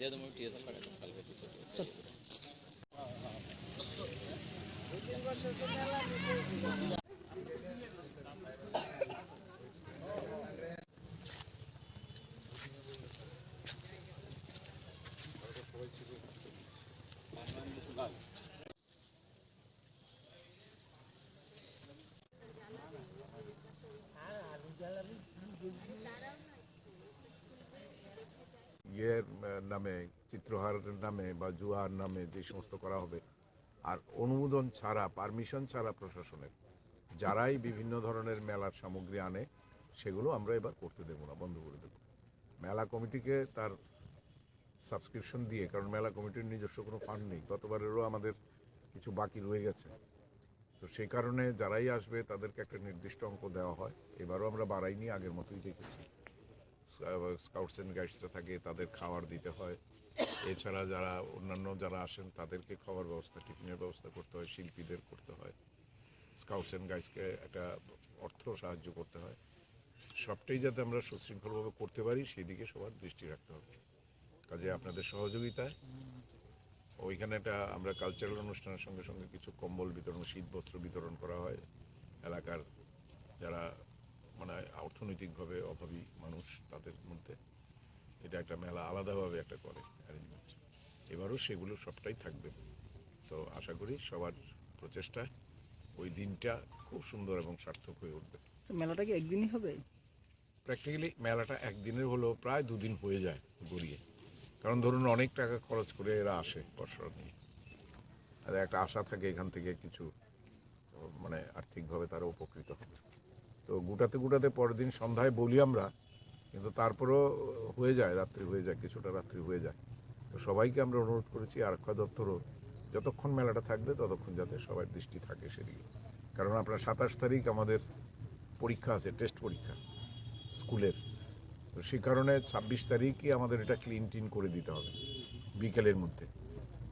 যেহেতু আমি টিএসএল লাগাতাম কালকে তো ছুটি আছে ইয়ের নামে চিত্রহারের নামে বা জুয়ার নামে যে সমস্ত করা হবে, আর অনুমোদন ছাড়া, পারমিশন ছাড়া প্রশাসনের, যারাই বিভিন্ন ধরনের মেলার সামগ্রী আনে, সেগুলো আমরা এবার করতে দেবো না, বন্ধ করে দেবো। মেলা কমিটিকে তার সাবস্ক্রিপশন দিয়ে, কারণ মেলা কমিটির নিজস্ব কোনো ফান্ড নেই, গতবারেরও আমাদের কিছু বাকি রয়ে গেছে। তো সেই কারণে যারাই আসবে, তাদেরকে একটা নির্দিষ্ট অঙ্ক দেওয়া হয়, এবারও আমরা বাড়াইনি, আগের মতোই রেখেছি। স্কাউটস অ্যান্ড গাইডসরা থাকে, তাদের খাবার দিতে হয়। এছাড়া যারা অন্যান্য যারা আসেন, তাদেরকে খাবার ব্যবস্থা, টিফিনের ব্যবস্থা করতে হয়, শিল্পীদের করতে হয়। স্কাউটস অ্যান্ড গাইডসকে একটা অর্থ সাহায্য করতে হয়। সবটাই যাতে আমরা সুশৃঙ্খলভাবে করতে পারি, সেই দিকে সবার দৃষ্টি রাখতে হবে। কাজে আপনাদের সহযোগিতায়। ওইখানে একটা আমরা কালচারাল অনুষ্ঠানের সঙ্গে সঙ্গে কিছু কম্বল বিতরণ শীত বস্ত্র বিতরণ করা হয়। এলাকার যারা অর্থনৈতিকভাবে অভাবী মানুষ তাদের মধ্যে। এটা একটা মেলা আলাদাভাবে একটা করে অ্যারেঞ্জমেন্ট এবারও সেগুলো সবটাই থাকবে। তো আশা করি সবার প্রচেষ্টায় ওই দিনটা খুব সুন্দর এবং সার্থক হয়ে উঠবে। তো মেলাটা কি একদিনই হবে? প্র্যাকটিক্যালি মেলাটা একদিনের হলেও প্রায় দুদিন হয়ে যায় গড়িয়ে। কারণ ধরুন অনেক টাকা খরচ করে এরা আসে পরশরা নিয়ে। আর একটা আশা থাকে এখান থেকে কিছু মানে আর্থিকভাবে তারা উপকৃত হবে। গুটাতে গুটাতে পরের দিন সন্ধ্যায় বলি আমরা, কিন্তু তারপরেও হয়ে যায়, রাত্রি হয়ে যায়, কিছুটা রাত্রি হয়ে যায়। তো সবাইকে আমরা অনুরোধ করেছি আরক্ষা দপ্তরও যতক্ষণ মেলাটা থাকবে ততক্ষণ যাতে সবার দৃষ্টি থাকে সেদিকে। কারণ আপনার সাতাশ তারিখ আমাদের পরীক্ষা আছে, টেস্ট পরীক্ষা স্কুলের। তো সে কারণে ছাব্বিশ তারিখই আমাদের এটা ক্লিন টিন করে দিতে হবে বিকেলের মধ্যে।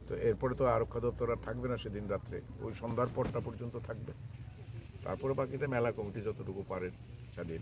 তো এরপরে তো আরক্ষা দপ্তর আর থাকবে না সেদিন রাত্রে, ওই সন্ধ্যার পরটা পর্যন্ত থাকবে। তারপরে বাকিটা মেলা কমিটি যতটুকু পারে চালিয়ে